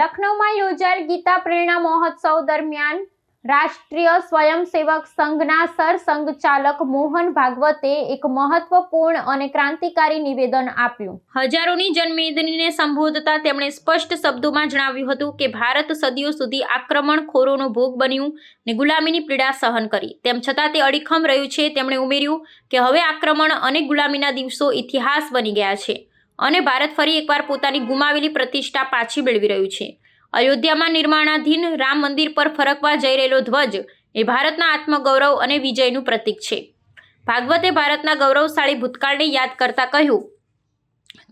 લખનૌમાં યોજાયેલ ગીતા પ્રેરણા મહોત્સવ દરમિયાન રાષ્ટ્રીય સ્વયંસેવક સંઘના સરસંઘચાલક મોહન ભાગવતે એક મહત્વપૂર્ણ અને ક્રાંતિકારી નિવેદન આપ્યું. હજારોની જન્મેદનીને સંબોધતા તેમણે સ્પષ્ટ શબ્દોમાં જણાવ્યું હતું કે ભારત સદીઓ સુધી આક્રમણખોરોનો ભોગ બન્યું ને ગુલામીની પીડા સહન કરી. તેમ છતાં તે અડીખમ રહ્યું છે. તેમણે ઉમેર્યું કે હવે આક્રમણ અને ગુલામીના દિવસો ઇતિહાસ બની ગયા છે. અને ભારત ફરી એકવાર પોતાની ગુમાવેલી પ્રતિષ્ઠા પાછી મેળવી રહ્યું છે. અયોધ્યામાં નિર્માણાધીન રામ મંદિર પર ફરકવા જઈ રહેલો ધ્વજ એ ભારતના આત્મગૌરવ અને વિજયનું પ્રતીક છે. ભાગવતે ભારતના ગૌરવશાળી ભૂતકાળને યાદ કરતા કહ્યું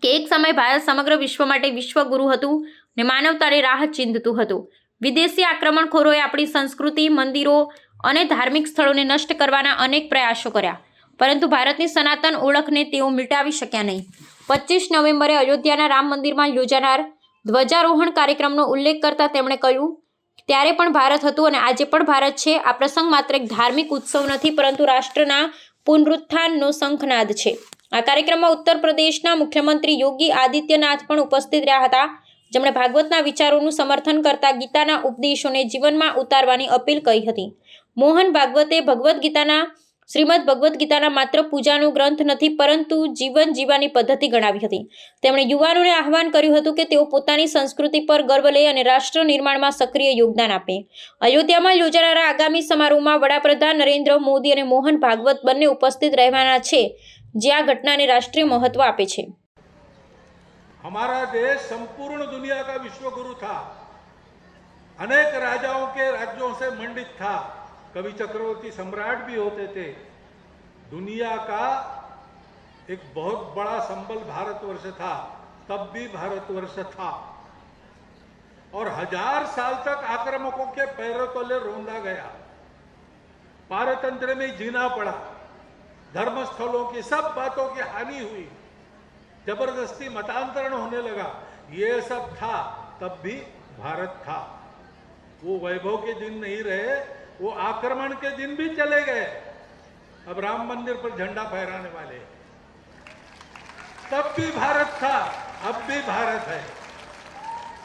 કે એક સમય ભારત સમગ્ર વિશ્વ માટે વિશ્વગુરુ હતું ને માનવતાને રાહ ચીંધતું હતું. વિદેશી આક્રમણખોરોએ આપણી સંસ્કૃતિ, મંદિરો અને ધાર્મિક સ્થળોને નષ્ટ કરવાના અનેક પ્રયાસો કર્યા, પરંતુ ભારતની સનાતન ઓળખને તેઓ મિટાવી શક્યા નહીં. પચીસ નવેમ્બરે અયોધ્યાના રામ મંદિરમાં યોજાનાર ધ્વજારોહણ કાર્યક્રમનો ઉલ્લેખ કરતા તેમણે કહ્યું, ત્યારે પણ ભારત હતું અને આજે પણ ભારત છે. આ પ્રસંગ માત્ર એક ધાર્મિક ઉત્સવ નથી, પરંતુ રાષ્ટ્રના પુનરુત્થાનનો શંખનાદ છે. આ કાર્યક્રમમાં ઉત્તર પ્રદેશના મુખ્યમંત્રી યોગી આદિત્યનાથ પણ ઉપસ્થિત રહ્યા હતા. જેમણે ભાગવતના વિચારોનું સમર્થન કરતા ગીતાના ઉપદેશોને જીવનમાં ઉતારવાની અપીલ કરી હતી. મોહન ભાગવતે ભગવદ્ ગીતાના શ્રીમદ ભગવદ્ ગીતાના માત્ર પૂજાનો ગ્રંથ નથી પરંતુ જીવન જીવવાની પદ્ધતિ ગણાવી હતી તેમણે યુવાનોને આહવાન કર્યું હતું કે તેઓ પોતાની સંસ્કૃતિ પર ગર્વ લે અને રાષ્ટ્ર નિર્માણમાં સક્રિય યોગદાન આપે અયોધ્યામાં યોજાનારા આગામી સમારોહમાં વડાપ્રધાન નરેન્દ્ર મોદી અને મોહન ભાગવત બંને ઉપસ્થિત રહેવાના છે જે આ ઘટનાને રાષ્ટ્રીય મહત્વ આપે છે हमारा देश संपूर्ण दुनिया का विश्व गुरु था अनेक राजाओं के राज्यों से मंडित था कवि चक्रवर्ती सम्राट भी होते थे। दुनिया का एक बहुत बड़ा संबल भारतवर्ष था, तब भी भारतवर्ष था। और हज़ार साल तक आक्रमकों के पैरों तले रोंदा गया। पारतंत्र में जीना पड़ा। धर्मस्थलों की सब बातों की हानि हुई। ज़बरदस्ती मतांतरण होने लगा। ये सब था, तब भी भारत था। वो वैभव के दिन नहीं रहे वो आक्रमण के दिन भी चले गए अब राम मंदिर पर झंडा फहराने वाले तब भी भारत था अब भी भारत है